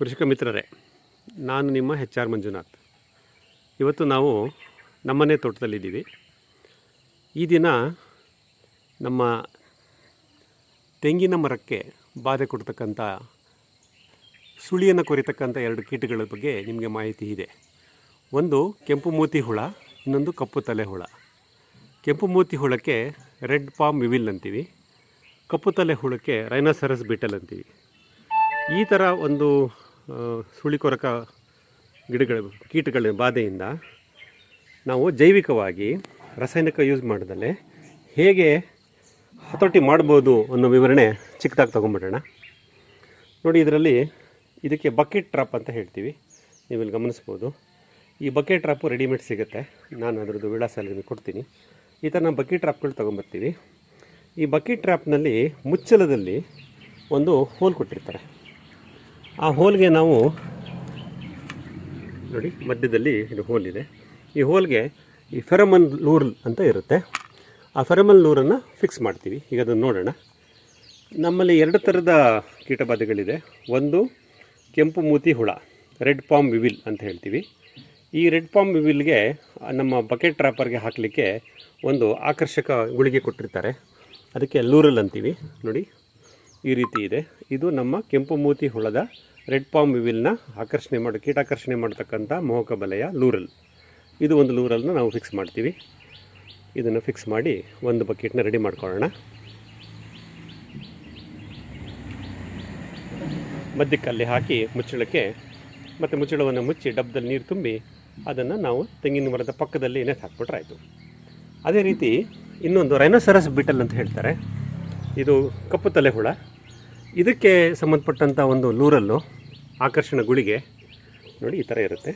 ಕೃಷಿಕ ಮಿತ್ರರೇ, ನಾನು ನಿಮ್ಮ ಹೆಚ್ ಆರ್ ಮಂಜುನಾಥ್. ಇವತ್ತು ನಾವು ನಮ್ಮನೆ ತೋಟದಲ್ಲಿದ್ದೀವಿ. ಈ ದಿನ ನಮ್ಮ ತೆಂಗಿನ ಮರಕ್ಕೆ ಬಾಧೆ ಕೊಡ್ತಕ್ಕಂಥ, ಸುಳಿಯನ್ನು ಕೊರಿತಕ್ಕಂಥ ಎರಡು ಕೀಟಗಳ ಬಗ್ಗೆ ನಿಮಗೆ ಮಾಹಿತಿ ಇದೆ. ಒಂದು ಕೆಂಪು ಮೂತಿ ಹುಳ, ಇನ್ನೊಂದು ಕಪ್ಪು ತಲೆ ಹುಳ. ಕೆಂಪು ಮೂತಿ ಹುಳಕ್ಕೆ ರೆಡ್ ಪಾಮ್ ವಿವಿಲ್ ಅಂತೀವಿ. ಕಪ್ಪು ತಲೆ ಹುಳಕ್ಕೆ ರೈನೋಸರಸ್ ಬಿಟಲ್ ಅಂತೀವಿ. ಈ ಥರ ಒಂದು ಸುಳಿಕೊರಕ ಗಿಡಗಳ ಕೀಟಗಳ ಬಾಧೆಯಿಂದ ನಾವು ಜೈವಿಕವಾಗಿ ರಾಸಾಯನಿಕ ಯೂಸ್ ಮಾಡಿದಲ್ಲಿ ಹೇಗೆ ಹತೋಟಿ ಮಾಡ್ಬೋದು ಅನ್ನೋ ವಿವರಣೆ ಚಿಕ್ಕದಾಗಿ ತೊಗೊಂಬಿಡೋಣ ನೋಡಿ, ಇದರಲ್ಲಿ ಇದಕ್ಕೆ ಬಕೆಟ್ ಟ್ರಾಪ್ ಅಂತ ಹೇಳ್ತೀವಿ. ನೀವು ಇಲ್ಲಿ ಗಮನಿಸ್ಬೋದು. ಈ ಬಕೆಟ್ ಟ್ರಾಪು ರೆಡಿಮೇಡ್ ಸಿಗುತ್ತೆ. ನಾನು ಅದರದ್ದು ವಿಳಾಸ ನಿಮಗೆ ಕೊಡ್ತೀನಿ. ಈ ಥರ ನಾವು ಬಕೆಟ್ ಟ್ರಾಪ್ಗಳು ತೊಗೊಂಬರ್ತೀವಿ ಈ ಬಕೆಟ್ ಟ್ರಾಪ್ನಲ್ಲಿ ಮುಚ್ಚಲದಲ್ಲಿ ಒಂದು ಹೋಲ್ ಕೊಟ್ಟಿರ್ತಾರೆ. ಆ ಹೋಲ್ಗೆ ನಾವು ನೋಡಿ, ಮಧ್ಯದಲ್ಲಿ ಇದು ಹೋಲ್ ಇದೆ. ಈ ಹೋಲ್ಗೆ ಈ ಫೆರಮನ್ ಲೂರ್ ಅಂತ ಇರುತ್ತೆ. ಆ ಫೆರಮನ್ ಲೂರನ್ನು ಫಿಕ್ಸ್ ಮಾಡ್ತೀವಿ. ಈಗ ಅದನ್ನು ನೋಡೋಣ. ನಮ್ಮಲ್ಲಿ ಎರಡು ಥರದ ಕೀಟಬಾಧೆಗಳಿದೆ. ಒಂದು ಕೆಂಪು ಮೂತಿ ಹುಳ, ರೆಡ್ ಪಾಮ್ ವಿವಿಲ್ ಅಂತ ಹೇಳ್ತೀವಿ. ಈ ರೆಡ್ ಪಾಮ್ ವಿವಿಲ್ಗೆ ನಮ್ಮ ಬಕೆಟ್ ಟ್ರಾಪರ್ಗೆ ಹಾಕಲಿಕ್ಕೆ ಒಂದು ಆಕರ್ಷಕ ಗುಳಿಗೆ ಕೊಟ್ಟಿರ್ತಾರೆ. ಅದಕ್ಕೆ ಲೂರಲ್ ಅಂತೀವಿ. ನೋಡಿ, ಈ ರೀತಿ ಇದೆ. ಇದು ನಮ್ಮ ಕೆಂಪು ಮೂತಿ ಹುಳದ ರೆಡ್ ಪಾಮ್ ವಿವಿಲ್ನ ಆಕರ್ಷಣೆ ಮಾಡಿ, ಕೀಟಾಕರ್ಷಣೆ ಮಾಡ್ತಕ್ಕಂಥ ಮೋಹಕ ಬಲೆಯ ಲೂರಲ್. ಇದು ಒಂದು ಲೂರಲ್ನ ನಾವು ಫಿಕ್ಸ್ ಮಾಡ್ತೀವಿ. ಇದನ್ನು ಫಿಕ್ಸ್ ಮಾಡಿ ಒಂದು ಬಕೆಟ್ನ ರೆಡಿ ಮಾಡ್ಕೊಳ್ಳೋಣ. ಮಧ್ಯಕ್ಕಲ್ಲಿ ಹಾಕಿ ಮುಚ್ಚಳಕ್ಕೆ, ಮತ್ತು ಮುಚ್ಚಳವನ್ನು ಮುಚ್ಚಿ ಡಬ್ಬದಲ್ಲಿ ನೀರು ತುಂಬಿ ಅದನ್ನು ನಾವು ತೆಂಗಿನ ಮರದ ಪಕ್ಕದಲ್ಲಿ ನೆಟ್ ಹಾಕ್ಬಿಟ್ರೆ ಅದೇ ರೀತಿ ಇನ್ನೊಂದು ರೈನೋಸರಸ್ ಬಿಟಲ್ ಅಂತ ಹೇಳ್ತಾರೆ. ಇದು ಕಪ್ಪು ತಲೆ ಹುಳ ಇದಕ್ಕೆ ಸಂಬಂಧಪಟ್ಟಂಥ ಒಂದು ಲೂರಲ್ಲು ಆಕರ್ಷಣ ಗುಳಿಗೆ ನೋಡಿ ಈ ಥರ ಇರುತ್ತೆ.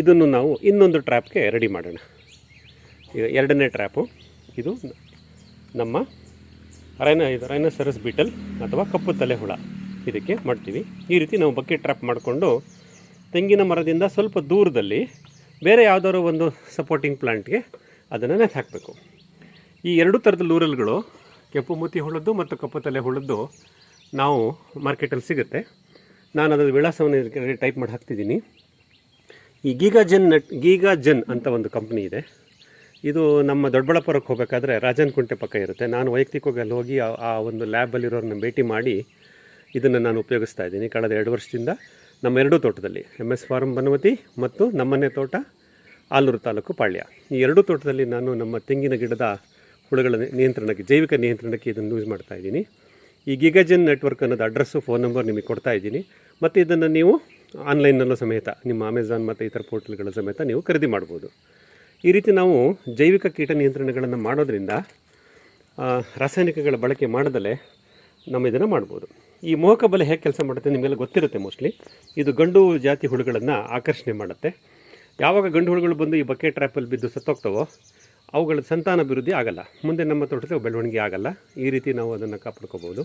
ಇದನ್ನು ನಾವು ಇನ್ನೊಂದು ಟ್ರ್ಯಾಪ್ಗೆ ರೆಡಿ ಮಾಡೋಣ. ಈಗ ಎರಡನೇ ಟ್ರ್ಯಾಪು. ಇದು ನಮ್ಮ ರೈನ ಇದು ರೈನೋಸರಸ್ ಬಿಟಲ್ ಅಥವಾ ಕಪ್ಪು ತಲೆ ಹುಳ ಇದಕ್ಕೆ ಮಾಡ್ತೀವಿ. ಈ ರೀತಿ ನಾವು ಬಕೆಟ್ ಟ್ರ್ಯಾಪ್ ಮಾಡಿಕೊಂಡು ತೆಂಗಿನ ಮರದಿಂದ ಸ್ವಲ್ಪ ದೂರದಲ್ಲಿ ಬೇರೆ ಯಾವುದಾದ್ರು ಒಂದು ಸಪೋರ್ಟಿಂಗ್ ಪ್ಲಾಂಟ್ಗೆ ಅದನ್ನು ನೆಟ್ ಹಾಕಬೇಕು. ಈ ಎರಡು ಥರದ ಲೂರಲ್ಗಳು ಕೆಂಪು ಮೂತಿ ಹುಳದ್ದು ಮತ್ತು ಕಪ್ಪು ತಲೆ ಹುಳದ್ದು ನಾವು ಮಾರ್ಕೆಟಲ್ಲಿ ಸಿಗುತ್ತೆ. ನಾನು ಅದರ ವಿಳಾಸವನ್ನು ಟೈಪ್ ಮಾಡಿ ಹಾಕ್ತಿದ್ದೀನಿ. ಈ Giga nut Net Giga Gen ಅಂತ ಒಂದು ಕಂಪ್ನಿ ಇದೆ. ಇದು ನಮ್ಮ ದೊಡ್ಡಬಳ್ಳಾಪುರಕ್ಕೆ ಹೋಗಬೇಕಾದ್ರೆ ರಾಜನ್ ಕುಂಟೆ ಪಕ್ಕ ಇರುತ್ತೆ. ನಾನು ವೈಯಕ್ತಿಕವಾಗಿ ಅಲ್ಲಿ ಹೋಗಿ ಆ- ಒಂದು ಲ್ಯಾಬಲ್ಲಿರೋರನ್ನ ಭೇಟಿ ಮಾಡಿ ಇದನ್ನು ನಾನು ಉಪಯೋಗಿಸ್ತಾ ಇದ್ದೀನಿ. ಕಳೆದ ಎರಡು ವರ್ಷದಿಂದ ನಮ್ಮ ಎರಡೂ ತೋಟದಲ್ಲಿ ಎಂ ಎಸ್ ಫಾರ್ಮ್ ಬನವತಿ ಮತ್ತು ನಮ್ಮನೆ ತೋಟ ಆಲೂರು ತಾಲೂಕು ಪಾಳ್ಯ. ಈ ಎರಡೂ ತೋಟದಲ್ಲಿ ನಾನು ನಮ್ಮ ತೆಂಗಿನ ಗಿಡದ ಹುಳುಗಳ ನಿಯಂತ್ರಣಕ್ಕೆ, ಜೈವಿಕ ನಿಯಂತ್ರಣಕ್ಕೆ ಇದನ್ನು ಯೂಸ್ ಮಾಡ್ತಾ ಇದ್ದೀನಿ. ಈ ಗಿಗಜನ್ ನೆಟ್ವರ್ಕ್ ಅನ್ನೋದು ಅಡ್ರೆಸ್ಸು ಫೋನ್ ನಂಬರ್ ನಿಮಗೆ ಕೊಡ್ತಾ ಇದ್ದೀನಿ. ಮತ್ತು ಇದನ್ನು ನೀವು ಆನ್ಲೈನಲ್ಲೂ ಸಮೇತ, ನಿಮ್ಮ ಅಮೆಝಾನ್ ಮತ್ತು ಇತರ ಪೋರ್ಟಲ್ಗಳ ಸಮೇತ ನೀವು ಖರೀದಿ ಮಾಡ್ಬೋದು. ಈ ರೀತಿ ನಾವು ಜೈವಿಕ ಕೀಟ ನಿಯಂತ್ರಣಗಳನ್ನು ಮಾಡೋದ್ರಿಂದ ರಾಸಾಯನಿಕಗಳ ಬಳಕೆ ಮಾಡದಲ್ಲೇ ನಮ್ಮ ಇದನ್ನು ಮಾಡ್ಬೋದು. ಈ ಮೋಹಕ ಬಲೆ ಹೇಗೆ ಕೆಲಸ ಮಾಡುತ್ತೆ ನಿಮಗೆಲ್ಲ ಗೊತ್ತಿರುತ್ತೆ ಮೋಸ್ಟ್ಲಿ ಇದು ಗಂಡು ಜಾತಿ ಹುಳುಗಳನ್ನು ಆಕರ್ಷಣೆ ಮಾಡುತ್ತೆ. ಯಾವಾಗ ಗಂಡು ಹುಳುಗಳು ಬಂದು ಈ ಬಕೆಟ್ ಟ್ರ್ಯಾಪಲ್ಲಿ ಬಿದ್ದು ಸತ್ತೋಗ್ತವೋ ಅವುಗಳ ಸಂತಾನ ಅಭಿವೃದ್ಧಿ ಆಗಲ್ಲ. ಮುಂದೆ ನಮ್ಮ ತೋಟದಲ್ಲಿ ಬೆಳವಣಿಗೆ ಆಗಲ್ಲ. ಈ ರೀತಿ ನಾವು ಅದನ್ನು ಕಾಪಾಡ್ಕೋಬೋದು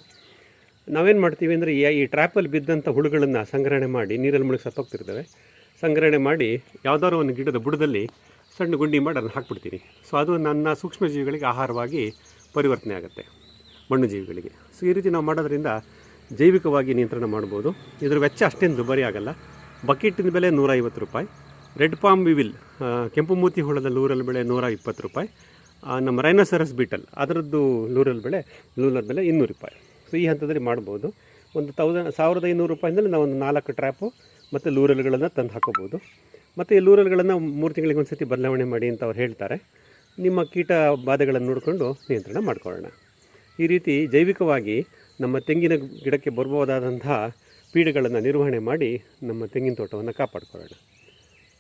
ನಾವೇನು ಮಾಡ್ತೀವಿ ಅಂದರೆ ಈ ಈ ಟ್ರ್ಯಾಪಲ್ಲಿ ಬಿದ್ದಂಥ ಹುಳುಗಳನ್ನು ಸಂಗ್ರಹಣೆ ಮಾಡಿ ನೀರಲ್ಲಿ ಮುಳುಗಿ ಸತ್ತೋಗ್ತಿರ್ತವೆ. ಸಂಗ್ರಹಣೆ ಮಾಡಿ ಯಾವುದಾದ್ರು ಒಂದು ಗಿಡದ ಬುಡದಲ್ಲಿ ಸಣ್ಣ ಗುಂಡಿ ಮಾಡಿ ಅದನ್ನು ಹಾಕ್ಬಿಡ್ತೀನಿ. ಸೊ ಅದು ನನ್ನ ಸೂಕ್ಷ್ಮಜೀವಿಗಳಿಗೆ ಆಹಾರವಾಗಿ ಪರಿವರ್ತನೆ ಆಗುತ್ತೆ, ಮಣ್ಣು ಜೀವಿಗಳಿಗೆ. ಸೊ ಈ ರೀತಿ ನಾವು ಮಾಡೋದ್ರಿಂದ ಜೈವಿಕವಾಗಿ ನಿಯಂತ್ರಣ ಮಾಡ್ಬೋದು. ಇದರ ವೆಚ್ಚ ಅಷ್ಟೇನು ದುಬಾರಿ ಆಗಲ್ಲ. ಬಕೆಟಿನ ಬೆಲೆ ನೂರೈವತ್ತು ರೂಪಾಯಿ. ರೆಡ್ ಪಾಮ್ ವಿವಿಲ್ ಕೆಂಪು ಮೂತಿ ಹುಳದ ಲೂರಲ್ ಬೆಳೆ ನೂರ ಇಪ್ಪತ್ತು ರೂಪಾಯಿ ನಮ್ಮ ರೈನಸರಸ್ ಬೀಟಲ್ ಅದರದ್ದು ಲೂರಲ್ ಬೆಳೆ ಲೂರಲ್ ಬೆಲೆ ಇನ್ನೂರು ರೂಪಾಯಿ. ಸೊ ಈ ಹಂತದಲ್ಲಿ ಮಾಡ್ಬೋದು. ಒಂದು ತೌಸಂಡ್ ಸಾವಿರದ ಐನೂರು ರೂಪಾಯಿಂದಲೇ ನಾವು ಒಂದು ನಾಲ್ಕು ಟ್ರ್ಯಾಪು ಮತ್ತು ಲೂರಲ್ಗಳನ್ನು ತಂದು ಹಾಕೋಬೋದು. ಮತ್ತು ಈ ಲೂರಲ್ಗಳನ್ನು ಮೂರು ತಿಂಗಳಿಗೆ ಒಂದು ಸತಿ ಬದಲಾವಣೆ ಮಾಡಿ ಅಂತ ಅವ್ರು ಹೇಳ್ತಾರೆ. ನಿಮ್ಮ ಕೀಟ ಬಾಧೆಗಳನ್ನು ನೋಡಿಕೊಂಡು ನಿಯಂತ್ರಣ ಮಾಡ್ಕೊಳ್ಳೋಣ. ಈ ರೀತಿ ಜೈವಿಕವಾಗಿ ನಮ್ಮ ತೆಂಗಿನ ಗಿಡಕ್ಕೆ ಬರಬಹುದಾದಂತಹ ಪೀಡೆಗಳನ್ನು ನಿರ್ವಹಣೆ ಮಾಡಿ ನಮ್ಮ ತೆಂಗಿನ ತೋಟವನ್ನು ಕಾಪಾಡ್ಕೊಳ್ಳೋಣ.